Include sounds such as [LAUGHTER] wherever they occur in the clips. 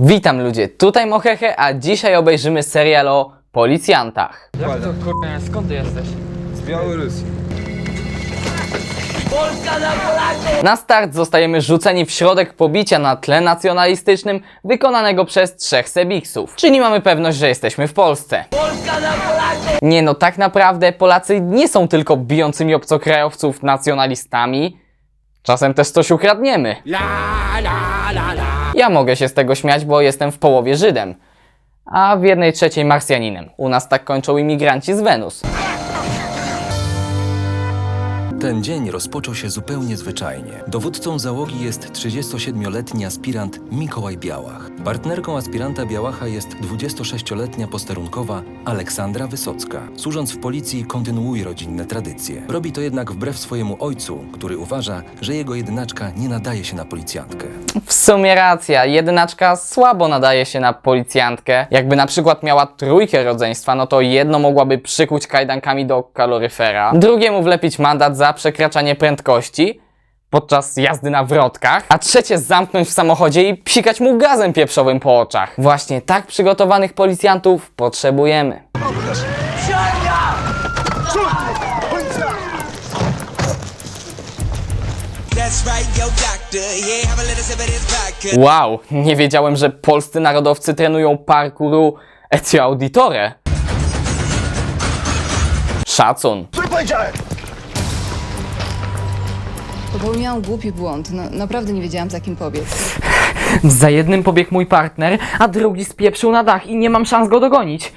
Witam ludzie, tutaj Mohehe, a dzisiaj obejrzymy serial o policjantach. Jak to kurwa, skąd ty jesteś? Z Białorusi. Na start zostajemy rzuceni w środek pobicia na tle nacjonalistycznym wykonanego przez trzech Sebiksów. Czyli mamy pewność, że jesteśmy w Polsce. Nie no, tak naprawdę Polacy nie są tylko bijącymi obcokrajowców nacjonalistami. Czasem też coś ukradniemy. Ja mogę się z tego śmiać, bo jestem w połowie Żydem. A w jednej trzeciej Marsjaninem. U nas tak kończą imigranci z Wenus. Ten dzień rozpoczął się zupełnie zwyczajnie. Dowódcą załogi jest 37-letni aspirant Mikołaj Białach. Partnerką aspiranta Białacha jest 26-letnia posterunkowa Aleksandra Wysocka. Służąc w policji kontynuuje rodzinne tradycje. Robi to jednak wbrew swojemu ojcu, który uważa, że jego jedynaczka nie nadaje się na policjantkę. W sumie racja, jedynaczka słabo nadaje się na policjantkę. Jakby na przykład miała trójkę rodzeństwa, no to jedno mogłaby przykuć kajdankami do kaloryfera, drugiemu wlepić mandat za przekraczanie prędkości podczas jazdy na wrotkach, a trzecie zamknąć w samochodzie i psikać mu gazem pieprzowym po oczach. Właśnie tak przygotowanych policjantów potrzebujemy. Wow, nie wiedziałem, że polscy narodowcy trenują parkouru Ezio Auditore. Szacun. Popełniłam głupi błąd. No, naprawdę nie wiedziałam, za kim pobiec. [LAUGHS] Za jednym pobiegł mój partner, a drugi spieprzył na dach i nie mam szans go dogonić.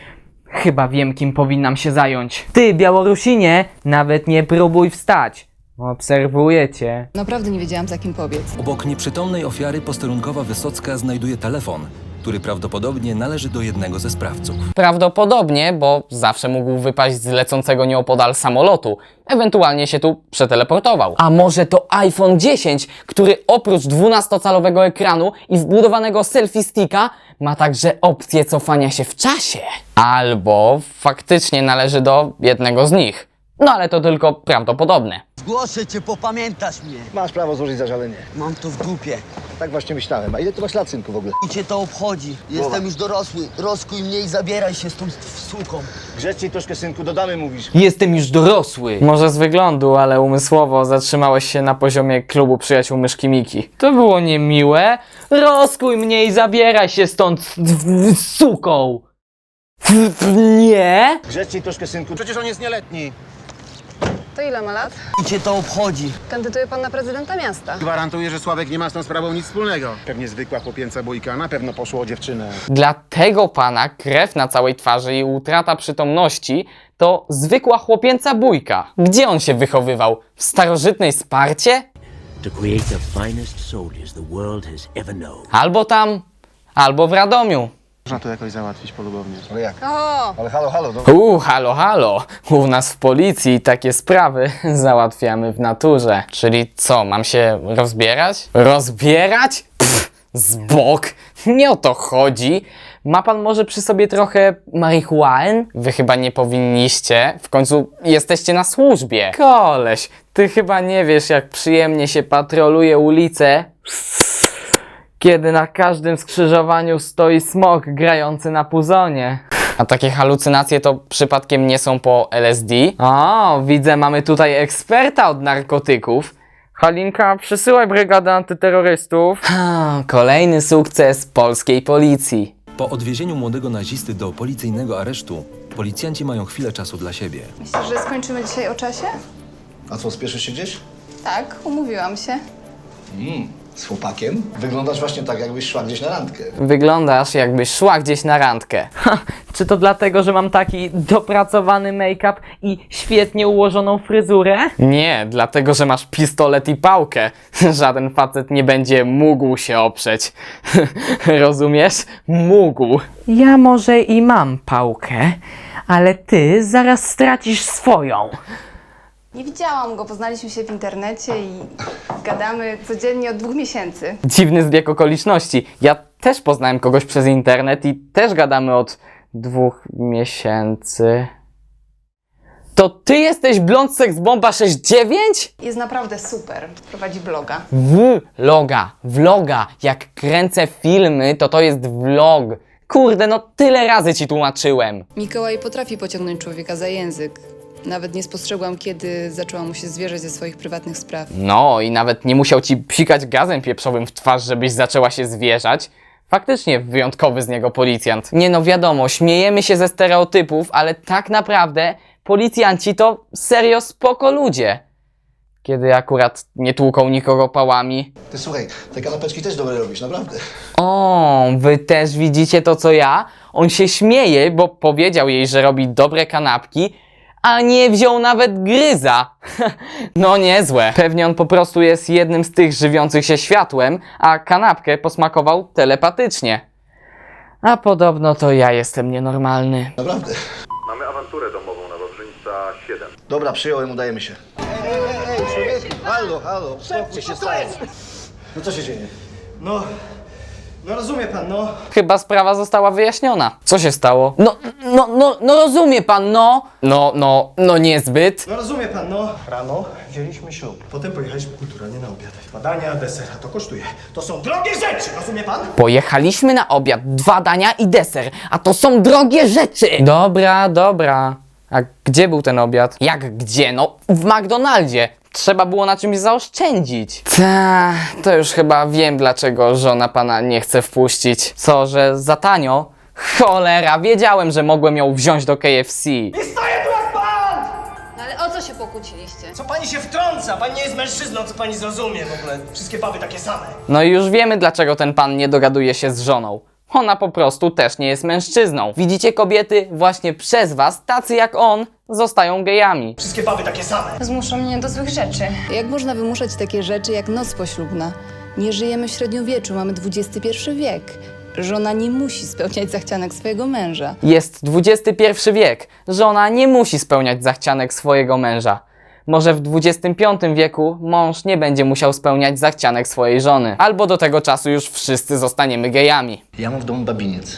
Chyba wiem, kim powinnam się zająć. Ty, Białorusinie, nawet nie próbuj wstać. Obserwuję cię. Naprawdę nie wiedziałam, za kim pobiec. Obok nieprzytomnej ofiary posterunkowa Wysocka znajduje telefon, który prawdopodobnie należy do jednego ze sprawców. Prawdopodobnie, bo zawsze mógł wypaść z lecącego nieopodal samolotu. Ewentualnie się tu przeteleportował. A może to iPhone 10, który oprócz 12-calowego ekranu i wbudowanego selfie sticka ma także opcję cofania się w czasie. Albo faktycznie należy do jednego z nich. No ale to tylko prawdopodobne. Zgłoszę cię, popamiętasz mnie. Masz prawo złożyć zażalenie. Mam to w dupie. Tak właśnie myślałem. A ile ty masz lat, synku, w ogóle? I cię to obchodzi. Jestem już dorosły. Rozkuj mnie i zabieraj się z tą suką. Grzeczniej troszkę, synku, do damy mówisz. Jestem już dorosły. Może z wyglądu, ale umysłowo zatrzymałeś się na poziomie klubu przyjaciół myszki Miki. To było niemiłe. Rozkuj mnie i zabieraj się stąd z- z- z suką. Nie? Grzeczniej troszkę, synku. Przecież on jest nieletni. To ile ma lat? I cię to obchodzi. Kandyduje pan na prezydenta miasta. Gwarantuję, że Sławek nie ma z tą sprawą nic wspólnego. Pewnie zwykła chłopięca bójka, na pewno poszło o dziewczynę. Dla tego pana krew na całej twarzy i utrata przytomności to zwykła chłopięca bójka. Gdzie on się wychowywał? W starożytnej Sparcie? to create the finest soldiers the world has ever known. Albo tam, albo w Radomiu. Można to jakoś załatwić polubownie. Ale jak? O! Ale halo, halo, no. Uuu, halo, halo. U nas w policji takie sprawy [LAUGHS] załatwiamy w naturze. Czyli co, mam się rozbierać? Rozbierać? Pff, z bok. Nie o to chodzi. Ma pan może przy sobie trochę marihuany? Wy chyba nie powinniście. W końcu jesteście na służbie. Koleś, ty chyba nie wiesz, jak przyjemnie się patroluje ulicę kiedy na każdym skrzyżowaniu stoi smok grający na puzonie. A takie halucynacje to przypadkiem nie są po LSD? O, widzę, mamy tutaj eksperta od narkotyków. Halinka, przysyłaj brygadę antyterrorystów. Ha, kolejny sukces polskiej policji. Po odwiezieniu młodego nazisty do policyjnego aresztu, policjanci mają chwilę czasu dla siebie. Myślisz, że skończymy dzisiaj o czasie? A co, spieszysz się gdzieś? Tak, umówiłam się. Z chłopakiem? Wyglądasz właśnie tak, jakbyś szła gdzieś na randkę. Wyglądasz jakbyś szła gdzieś na randkę. Ha, czy to dlatego, że mam taki dopracowany make-up i świetnie ułożoną fryzurę? Nie, dlatego, że masz pistolet i pałkę. [LAUGHS] Żaden facet nie będzie mógł się oprzeć. [LAUGHS] Rozumiesz? Mógł. Ja może i mam pałkę, ale ty zaraz stracisz swoją. Nie widziałam go, poznaliśmy się w internecie i gadamy codziennie od dwóch miesięcy. Dziwny zbieg okoliczności. Ja też poznałem kogoś przez internet i też gadamy od dwóch miesięcy. To ty jesteś Blond Sex Bomba 69? Jest naprawdę super. Prowadzi bloga. Vloga, vloga. Jak kręcę filmy, to to jest vlog. Kurde, no tyle razy ci tłumaczyłem. Mikołaj potrafi pociągnąć człowieka za język. Nawet nie spostrzegłam, kiedy zaczęła mu się zwierzać ze swoich prywatnych spraw. No i nawet nie musiał ci psikać gazem pieprzowym w twarz, żebyś zaczęła się zwierzać. Faktycznie wyjątkowy z niego policjant. Nie no wiadomo, śmiejemy się ze stereotypów, ale tak naprawdę policjanci to serio spoko ludzie. Kiedy akurat nie tłuką nikogo pałami. Ty słuchaj, te kanapeczki też dobre robisz, naprawdę. O, wy też widzicie to co ja? On się śmieje, bo powiedział jej, że robi dobre kanapki, a nie wziął nawet gryza. [LAUGHS] no niezłe. Pewnie on po prostu jest jednym z tych żywiących się światłem, a kanapkę posmakował telepatycznie. A podobno to ja jestem nienormalny. Naprawdę. Mamy awanturę domową na Wawrzyńca 7. Dobra, przyjąłem, udajemy się. Ej, ej, ej, ej, człowieku, halo, halo, spokój się, stary. No co się dzieje? No, no rozumie pan, no. Chyba sprawa została wyjaśniona. Co się stało? No, no, no rozumie pan, no. No, no, no niezbyt. No rozumie pan, no. Rano wzięliśmy ślub. Potem pojechaliśmy kulturalnie na obiad. Badania, deser, a to kosztuje. To są drogie rzeczy, rozumie pan? Pojechaliśmy na obiad, dwa dania i deser, a to są drogie rzeczy! Dobra, dobra. A gdzie był ten obiad? Jak gdzie? No, w McDonaldzie. Trzeba było na czymś zaoszczędzić. Ta, to już chyba wiem, dlaczego żona pana nie chce wpuścić. Co, że za tanio? Cholera, wiedziałem, że mogłem ją wziąć do KFC. Nie stoję tu jak pan! No ale o co się pokłóciliście? Co pani się wtrąca? Pani nie jest mężczyzną, co pani zrozumie w ogóle. Wszystkie baby takie same. No i już wiemy, dlaczego ten pan nie dogaduje się z żoną. Ona po prostu też nie jest mężczyzną. Widzicie kobiety, właśnie przez was, tacy jak on, zostają gejami. Wszystkie baby takie same. Zmuszą mnie do złych rzeczy. Jak można wymuszać takie rzeczy jak noc poślubna? Nie żyjemy w średniowieczu, mamy XXI wiek. Żona nie musi spełniać zachcianek swojego męża. Jest XXI wiek. Żona nie musi spełniać zachcianek swojego męża. Może w XXV wieku mąż nie będzie musiał spełniać zachcianek swojej żony. Albo do tego czasu już wszyscy zostaniemy gejami. Ja mam w domu babiniec,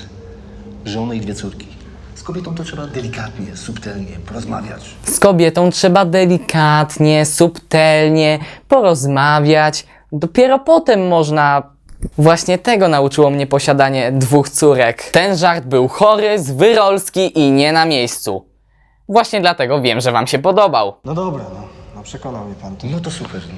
żonę i dwie córki. Z kobietą to trzeba delikatnie, subtelnie porozmawiać. Z kobietą trzeba delikatnie, subtelnie porozmawiać. Dopiero potem można. Właśnie tego nauczyło mnie posiadanie dwóch córek. Ten żart był chory, zwyrolski i nie na miejscu. Właśnie dlatego wiem, że Wam się podobał. No dobra, no. No przekonał mnie pan. To, No to super. No.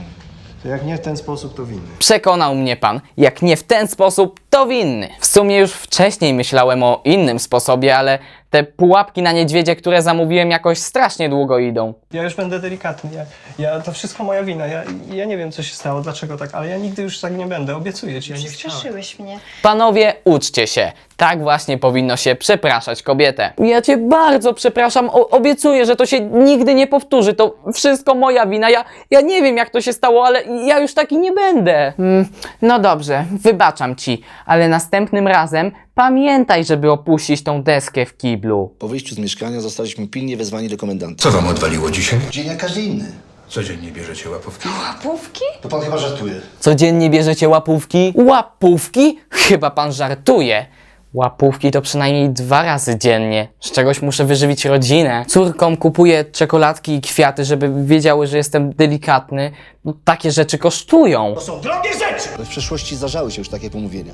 to jak nie w ten sposób, to winny. Przekonał mnie pan, jak nie w ten sposób, to winny. W sumie już wcześniej myślałem o innym sposobie, ale te pułapki na niedźwiedzie, które zamówiłem, jakoś strasznie długo idą. Ja już będę delikatny. Ja, ja, to wszystko moja wina. Ja, ja nie wiem, co się stało, dlaczego tak, ale ja nigdy już tak nie będę. Obiecuję ci, ja nie chciałem. Mnie. Panowie, uczcie się. Tak właśnie powinno się przepraszać kobietę. Ja cię bardzo przepraszam, o, obiecuję, że to się nigdy nie powtórzy. To wszystko moja wina. Ja, ja nie wiem, jak to się stało, ale ja już taki nie będę. Mm, no dobrze, wybaczam ci, ale następnym razem pamiętaj, żeby opuścić tą deskę w kiblu. Po wyjściu z mieszkania zostaliśmy pilnie wezwani do komendanta. Co wam odwaliło dzisiaj? Dzień jak każdy inny. Codziennie bierzecie łapówki? Łapówki? To pan chyba żartuje. Codziennie bierzecie łapówki? Łapówki? Chyba pan żartuje. Łapówki to przynajmniej dwa razy dziennie. Z czegoś muszę wyżywić rodzinę. Córkom kupuję czekoladki i kwiaty, żeby wiedziały, że jestem delikatny. No, takie rzeczy kosztują. To są drogie rzeczy! Ale w przeszłości zdarzały się już takie pomówienia.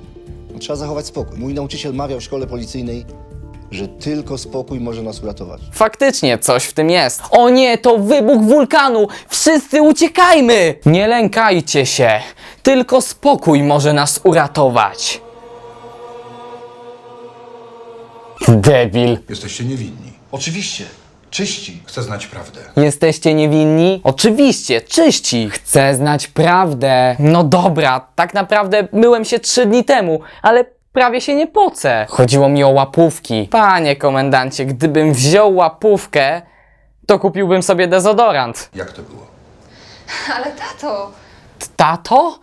Trzeba zachować spokój. Mój nauczyciel mawiał w szkole policyjnej, że tylko spokój może nas uratować. Faktycznie coś w tym jest. O nie, to wybuch wulkanu! Wszyscy uciekajmy! Nie lękajcie się. Tylko spokój może nas uratować. Debil. Jesteście niewinni. Oczywiście, czyści. Chcę znać prawdę. Jesteście niewinni? Oczywiście, czyści. Chcę znać prawdę. No dobra, tak naprawdę myłem się trzy dni temu, ale prawie się nie pocę. Chodziło mi o łapówki. Panie komendancie, gdybym wziął łapówkę, to kupiłbym sobie dezodorant. Jak to było? Ale tato, Tato?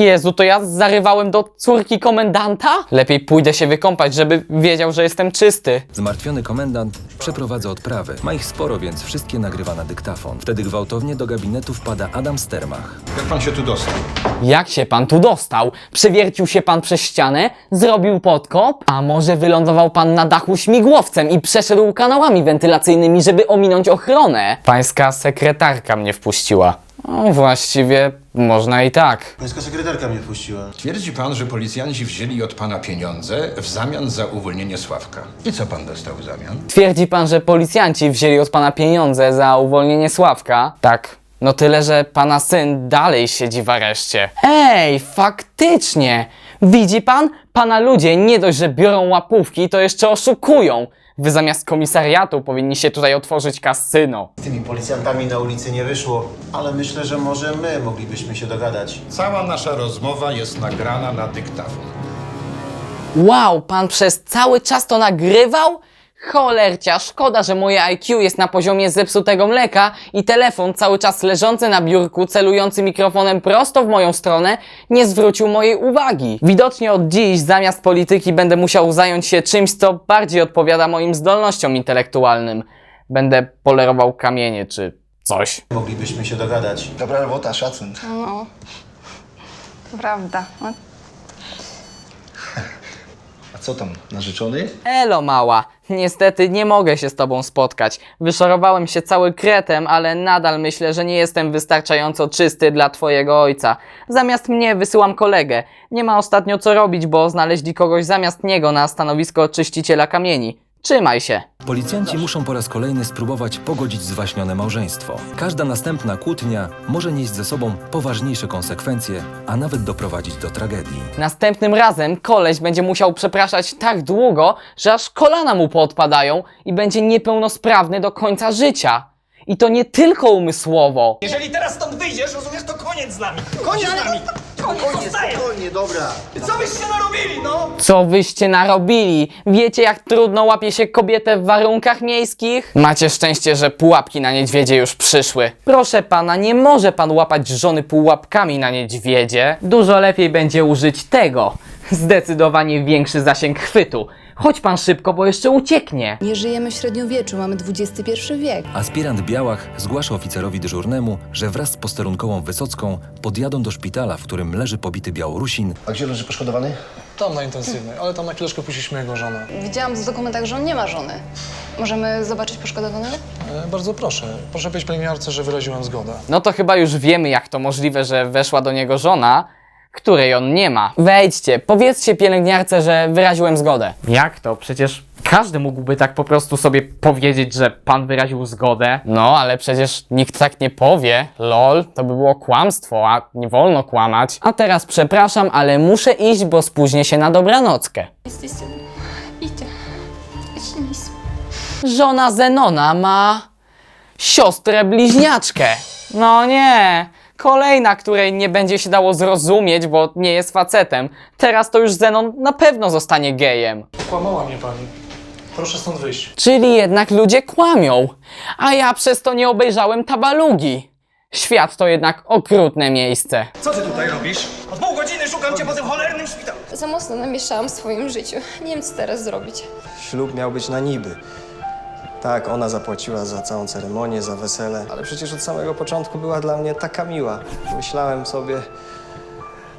Jezu, to ja zarywałem do córki komendanta? Lepiej pójdę się wykąpać, żeby wiedział, że jestem czysty. Zmartwiony komendant przeprowadza odprawy. Ma ich sporo, więc wszystkie nagrywa na dyktafon. Wtedy gwałtownie do gabinetu wpada Adam Stermach. Jak pan się tu dostał? Jak się pan tu dostał? Przewiercił się pan przez ścianę? Zrobił podkop? A może wylądował pan na dachu śmigłowcem i przeszedł kanałami wentylacyjnymi, żeby ominąć ochronę? Pańska sekretarka mnie wpuściła. No, właściwie można i tak. Pańska sekretarka mnie wpuściła. Twierdzi pan, że policjanci wzięli od pana pieniądze w zamian za uwolnienie Sławka. I co pan dostał w zamian? Twierdzi pan, że policjanci wzięli od pana pieniądze za uwolnienie Sławka? Tak. No tyle, że pana syn dalej siedzi w areszcie. Ej, faktycznie! Widzi pan? Pana ludzie nie dość, że biorą łapówki, to jeszcze oszukują. Wy zamiast komisariatu powinniście tutaj otworzyć kasyno. Z tymi policjantami na ulicy nie wyszło, ale myślę, że może my moglibyśmy się dogadać. Cała nasza rozmowa jest nagrana na dyktafon. Wow, pan przez cały czas to nagrywał? Cholercia, szkoda, że moje IQ jest na poziomie zepsutego mleka i telefon cały czas leżący na biurku, celujący mikrofonem prosto w moją stronę, nie zwrócił mojej uwagi. Widocznie od dziś zamiast polityki będę musiał zająć się czymś, co bardziej odpowiada moim zdolnościom intelektualnym. Będę polerował kamienie czy coś. Moglibyśmy się dogadać. Dobra robota, szacun. No, to prawda. No, co tam, narzeczony? Elo mała, niestety nie mogę się z tobą spotkać. Wyszorowałem się cały kretem, ale nadal myślę, że nie jestem wystarczająco czysty dla twojego ojca. Zamiast mnie wysyłam kolegę. Nie ma ostatnio co robić, bo znaleźli kogoś zamiast niego na stanowisko czyściciela kamieni. Trzymaj się. Policjanci muszą po raz kolejny spróbować pogodzić zwaśnione małżeństwo. Każda następna kłótnia może nieść ze sobą poważniejsze konsekwencje, a nawet doprowadzić do tragedii. Następnym razem koleś będzie musiał przepraszać tak długo, że aż kolana mu poodpadają i będzie niepełnosprawny do końca życia. I to nie tylko umysłowo. Jeżeli teraz stąd wyjdziesz, rozumiesz, to koniec z nami. Koniec z nami. Koniec, zostaje. Spokojnie, dobra. Co byście narobili, no? Co wyście narobili? Wiecie, jak trudno łapie się kobietę w warunkach miejskich? Macie szczęście, że pułapki na niedźwiedzie już przyszły. Proszę pana, nie może pan łapać żony pułapkami na niedźwiedzie. Dużo lepiej będzie użyć tego. Zdecydowanie większy zasięg chwytu. Chodź pan szybko, bo jeszcze ucieknie. Nie żyjemy w średniowieczu, mamy XXI wiek. Aspirant Białach zgłasza oficerowi dyżurnemu, że wraz z posterunkową Wysocką podjadą do szpitala, w którym leży pobity Białorusin A gdzie leży poszkodowany? Tam na intensywnej, ale tam na chwileczkę puściliśmy jego żonę. widziałam w dokumentach, że on nie ma żony. Możemy zobaczyć poszkodowanego? E, bardzo proszę, proszę powiedzieć pielęgniarce, że wyraziłem zgodę. No to chyba już wiemy, jak to możliwe, że weszła do niego żona, której on nie ma. Wejdźcie, powiedzcie pielęgniarce, że wyraziłem zgodę. Jak to? Przecież każdy mógłby tak po prostu sobie powiedzieć, że pan wyraził zgodę. No, ale przecież nikt tak nie powie. Lol, to by było kłamstwo, a nie wolno kłamać. A teraz przepraszam, ale muszę iść, bo spóźnię się na dobranockę. Żona Zenona ma siostrę bliźniaczkę. No nie, kolejna, której nie będzie się dało zrozumieć, bo nie jest facetem. Teraz to już Zenon na pewno zostanie gejem. Kłamała mnie pani. Proszę stąd wyjść. Czyli jednak ludzie kłamią, a ja przez to nie obejrzałem tabalugi. Świat to jednak okrutne miejsce. Co ty tutaj robisz? Od pół godziny szukam cię po tym cholernym szpitalu. Za mocno namieszałam w swoim życiu. Nie wiem, co teraz zrobić. Ślub miał być na niby. Tak, ona zapłaciła za całą ceremonię, za wesele, ale przecież od samego początku była dla mnie taka miła. Myślałem sobie,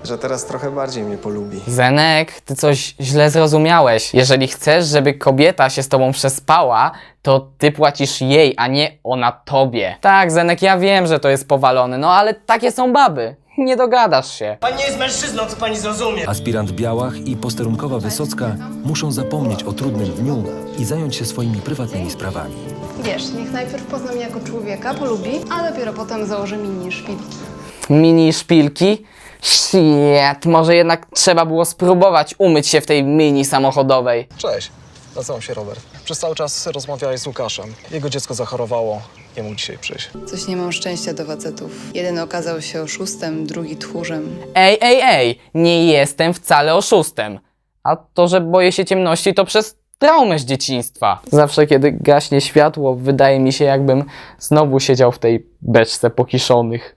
że teraz trochę bardziej mnie polubi. Zenek, ty coś źle zrozumiałeś. Jeżeli chcesz, żeby kobieta się z tobą przespała, to ty płacisz jej, a nie ona tobie. Tak, Zenek, ja wiem, że to jest powalone, no ale takie są baby. Nie dogadasz się. Pani nie jest mężczyzną, co pani zrozumie. Aspirant Białach i posterunkowa Wysocka muszą zapomnieć o trudnym dniu i zająć się swoimi prywatnymi sprawami. Wiesz, niech najpierw pozna mnie jako człowieka, polubi, a dopiero potem założy mini szpilki. Mini szpilki? Shit, może jednak trzeba było spróbować umyć się w tej mini samochodowej. Cześć, nazywam się Robert. Przez cały czas rozmawiałeś z Łukaszem. Jego dziecko zachorowało, nie mógł dzisiaj przyjść. Coś nie mam szczęścia do facetów. Jeden okazał się oszustem, drugi tchórzem. Ej, ej, ej, nie jestem wcale oszustem. A to, że boję się ciemności, to przez traumę z dzieciństwa. Zawsze, kiedy gaśnie światło, wydaje mi się, jakbym znowu siedział w tej beczce pokiszonych.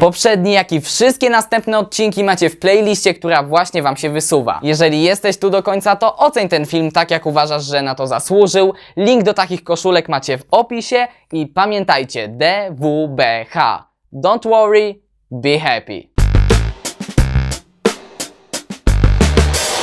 Poprzedni, jak i wszystkie następne odcinki macie w playliście, która właśnie Wam się wysuwa. Jeżeli jesteś tu do końca, to oceń ten film tak, jak uważasz, że na to zasłużył. Link do takich koszulek macie w opisie i pamiętajcie, DWBH. Don't worry, be happy.